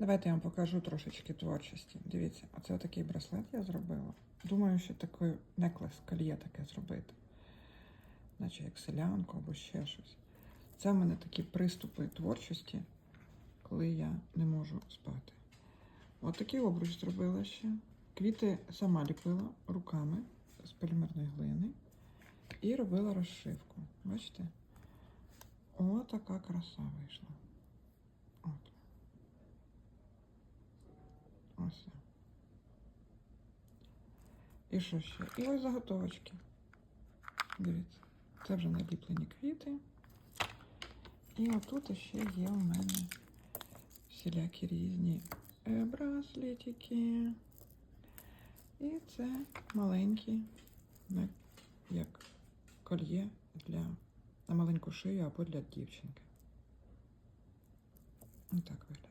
Давайте я вам покажу трошечки творчості. Дивіться, оце такий браслет я зробила. Думаю, що такий неклес, кольє таке зробити. Наче як селянку або ще щось. Це в мене такі приступи творчості, коли я не можу спати. От такий обруч зробила ще. Квіти сама ліпила руками з полімерної глини і робила розшивку. Бачите? О, така краса вийшла. От. Ось. І що ще? І ось заготовочки. Дивіться, це вже наліплені квіти. І отут ще є у мене всілякі різні е, браслетики. І це маленькі, як кольє для на маленьку шию або для дівчинки. Ось так виглядає.